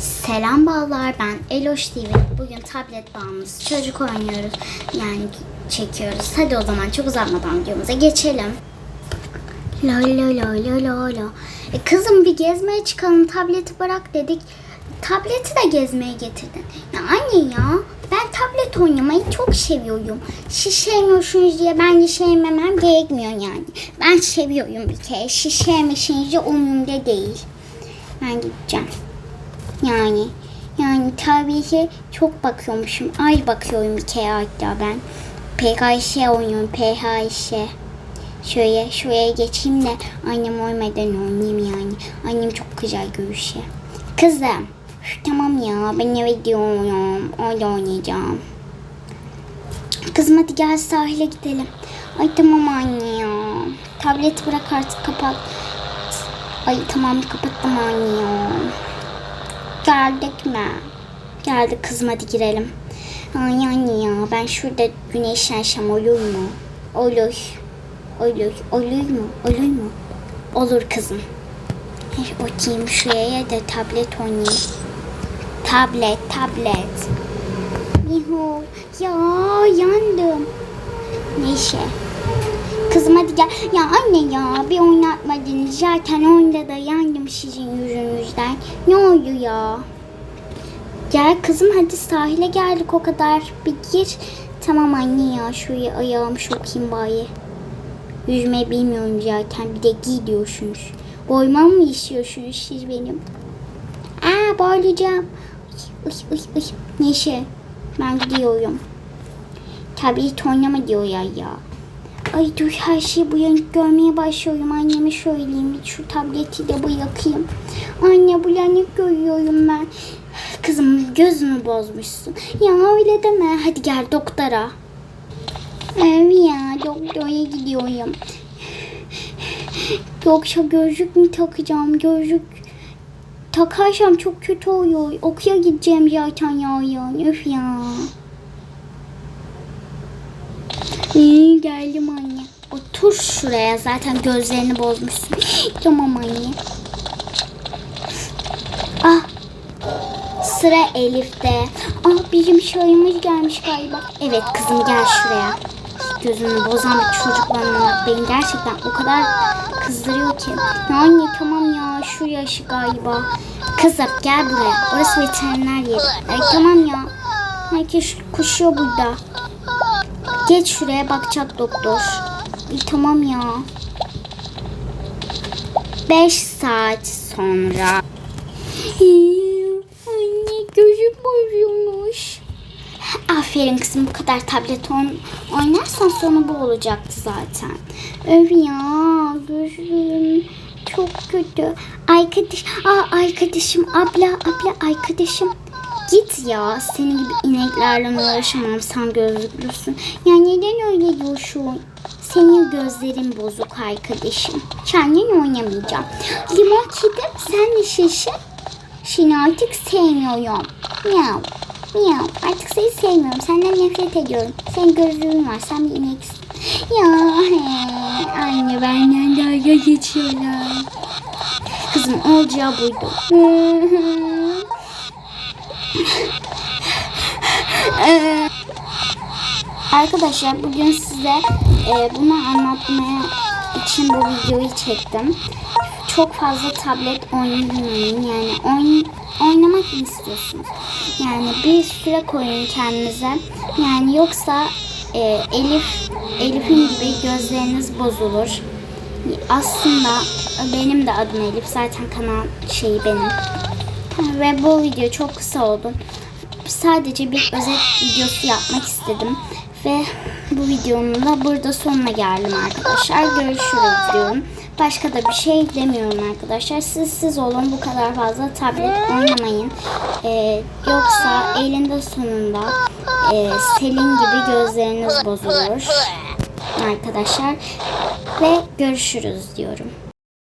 Selam ballar ben Eloş TV. Bugün tablet bağımlısı çocuk oynuyoruz. Yani çekiyoruz. Hadi o zaman çok uzatmadan videomuza geçelim. La la la la la la. E kızım bir gezmeye çıkalım tableti bırak dedik. Tableti de gezmeye getirdin. Ya anne ya ben tablet oynamayı çok seviyorum. Siz diye ben de sevmemem gerekmiyor yani. Ben seviyorum bir kere. Siz sevmesiniz de umurumda değil. Ben gideceğim. Yani yani ki çok bakıyormuşum. Ay bakıyorum bir kere hatta ben. PKS oynuyorum PKS. Şöyle şuraya geçeyim de annem oymadan oynayayım yani. Annem çok güzel görüşe. Kızım. Tamam ya ben eve gidiyorum. Orada oynayacağım. Kızım hadi gel sahile gidelim. Ay tamam anne ya. Tableti bırak artık kapat. Ay tamam kapattım anne ya. Geldik mi? Geldik kızım hadi girelim. Ay anne ya ben şurada güneşlensem olur mu? Olur. Olur. Olur mu? Olur mu? Olur kızım. Hey, oturayım şuraya da tablet oynayayım. Tablet, tablet. Yuhu. Ya yandım. Neyse. Kızım hadi gel. Ya anne ya bir oynatmadınız. Zaten oyunda da yandım sizin yüzünüzden. Ne oldu ya? Gel kızım hadi sahile geldik o kadar. Bir gir. Tamam anne ya şuraya ayağımı sokayım bari. Yüzmeyi bilmiyorum zaten. Bir de giy diyorsunuz. Boymamı mı istiyorsunuz siz benim? Aa boğulacağım. Uy, ben gidiyorum. Tablet oynama diyor ya ya. Ay dur her şeyi bulanık görmeye başlıyorum. Anneme söyleyeyim. Şu tableti de bırakayım. Anne bulanık görüyorum ben. Kızım gözümü bozmuşsun. Ya öyle deme. Hadi gel doktora. Evet ya doktora gidiyorum. Yoksa gözlük mü takacağım? Gözlük takarsam çok kötü oluyor. Okula gideceğim zaten yarın. Öf ya. İyi geldim anne. Otur şuraya zaten gözlerini bozmuşsun. tamam anne. Ah. Sıra Elif'te. Ah bizim şahımız gelmiş galiba. Evet kızım gel şuraya. Gözünü bozan bir çocuklarla beni gerçekten o kadar kızdırıyor ki. Ya anne tamam ya şu yaşı galiba. Kızım gel buraya. Orası veteriner yeri. Ay, tamam ya. Herkes koşuyor burada. Geç şuraya bakacak doktor. İyi tamam ya. 5 saat sonra. Anne gözüm bozuyormuş. Aferin kızım bu kadar tablet on, oynarsan sonu bu olacaktı zaten. Öf ya gözüm çok kötü. Arkadaş, aa arkadaşım abla abla arkadaşım. Git ya senin gibi ineklerle uğraşamam sen gözlüklüsün. Ya neden öyle diyorsun? Senin gözlerin bozuk arkadaşım. Kendin oynamayacağım. Limon kedim sen de şişin. Seni artık sevmiyorum. Miau. Miau. Artık seni sevmiyorum. Senden nefret ediyorum. Senin gözlüğün var. Sen bir ineksin. Ya he, anne benden dalga geçiyorlar. Kızım olacağı buydu. Arkadaşlar bugün size e, bunu anlatmaya için bu videoyu çektim. Çok fazla tablet oynamayın yani oyn oynamak mı istiyorsunuz? Yani bir süre koyun kendinize. Yani yoksa e, Elif Elif'in gibi gözleriniz bozulur. Aslında benim de adım Elif. Zaten kanal şeyi benim. Ve bu video çok kısa oldu. Sadece bir özet videosu yapmak istedim. Ve bu videonun da burada sonuna geldim arkadaşlar. Görüşürüz diyorum. Başka da bir şey demiyorum arkadaşlar. Siz siz olun bu kadar fazla tablet oynamayın. Ee, yoksa elinde sonunda e, Selin gibi gözleriniz bozulur. Arkadaşlar. Ve görüşürüz diyorum.